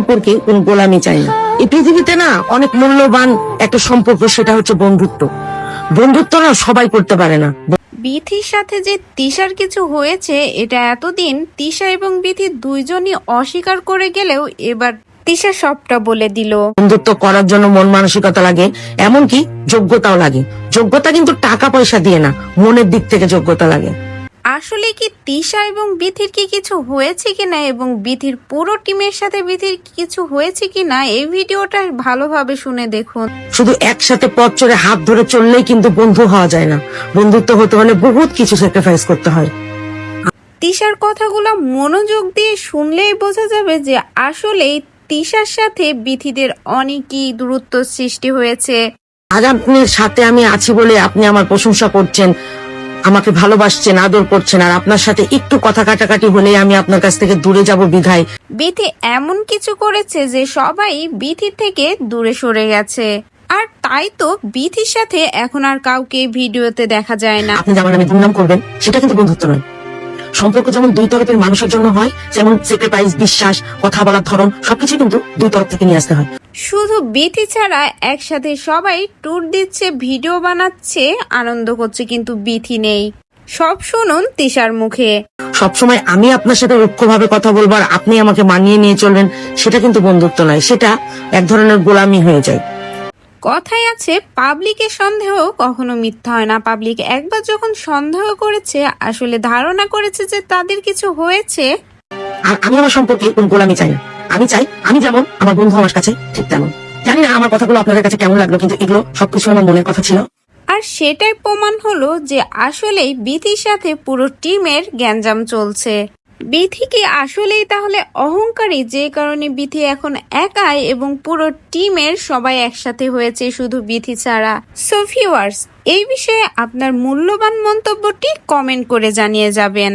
সম্পর্কে কোন গোলামি চাই না। এই পৃথিবীতে না অনেক মূল্যবান একটা সম্পর্ক সেটা হচ্ছে বন্ধুত্ব। বন্ধুত্ব না সবাই করতে পারে না। বিথির সাথে যে তিশার কিছু হয়েছে এটা এতদিন তিশা এবং বিথি দুইজনই অস্বীকার করে গেলেও এবার তিশা সবটা বলে দিল। বন্ধুত্ব করার জন্য মন মানসিকতা লাগে এমনকি যোগ্যতাও লাগে। যোগ্যতা কিন্তু টাকা পয়সা দিয়ে না মনের দিক থেকে যোগ্যতা লাগে। আসলে কি তিশা এবং বিথির কি কিছু হয়েছে কিনা এবং বিথির পুরো টিমের সাথে বিথির কিছু হয়েছে কিনা এই ভিডিওটা ভালোভাবে শুনে দেখুন। শুধু একসাথে পথ চড়ে হাত ধরে চললেই কিন্তু বন্ধু হওয়া যায় না। বন্ধুত্ব হতে হলে বহুত কিছু স্যাক্রিফাইস করতে হয়। তিশার কথাগুলো মনোযোগ দিয়ে শুনলেই বোঝা যাবে যে আসলেই তিশার সাথে বিথিদের অনেকই দূরত্ব সৃষ্টি হয়েছে। আজ আপনার সাথে আমি আছি বলে আপনি আমার প্রশংসা করছেন। আমাকে ভালোবাসছেন আদর করছেন আর আপনার সাথে একটু কথা কাটাকাটি হলে আমি আপনার কাছ থেকে দূরে যাব বিধায়। বিথি এমন কিছু করেছে যে সবাই বিথি থেকে দূরে সরে গেছে। আর তাই তো বিথির সাথে এখন আর কাউকে ভিডিওতে দেখা যায় না। আপনি যেমন আমি দুর্নাম করবেন সেটা কিন্তু বন্ধুত্ব নয়। সম্পর্ক যেমন দুই তরফের মানুষের জন্য হয় যেমন স্যাক্রিফাইস বিশ্বাস কথা বলার ধরন সবকিছু কিন্তু দুই তরফ থেকে নিয়ে আসতে হয়। শুধু বিথি ছাড়া একসাথে সবাই ট্যুর দিচ্ছে ভিডিও বানাচ্ছে আনন্দ করছে কিন্তু বিথি নেই। সব শুনুন তিশার মুখে। সবসময় আমি আপনার সাথে রুক্ষভাবে কথা বলব আর আপনি আমাকে মানিয়ে নিয়ে চলবেন সেটা কিন্তু বন্ধুত্ব নয় সেটা এক ধরনের গোলামি হয়ে যায়। কথায় আছে পাবলিকের সন্দেহ কখনো মিথ্যা হয় না। পাবলিক একবার যখন সন্দেহ করেছে আসলে ধারণা করেছে যে তাদের কিছু হয়েছে। আর আমি আমার সম্পর্কে কোন গোলামি চাই না। আমি চাই আমি যেমন আমার বন্ধু আমার কাছে ঠিক তেমন। জানি না আমার কথাগুলো আপনাদের কাছে কেমন লাগল কিন্তু এগুলো সবকিছু আমার মনের কথা ছিল। আর সেটাই প্রমাণ হলো যে আসলেই বিথির সাথে পুরো টিমের গ্যাঞ্জাম চলছে। বিথি কি আসলেই তাহলে অহংকারী? যে কারণে বিথি এখন একাই এবং পুরো টিমের সবাই একসাথে হয়েছে শুধু বিথি ছাড়া। সোফিওয়ার্স এই বিষয়ে আপনার মূল্যবান মন্তব্যটি কমেন্ট করে জানিয়ে যাবেন।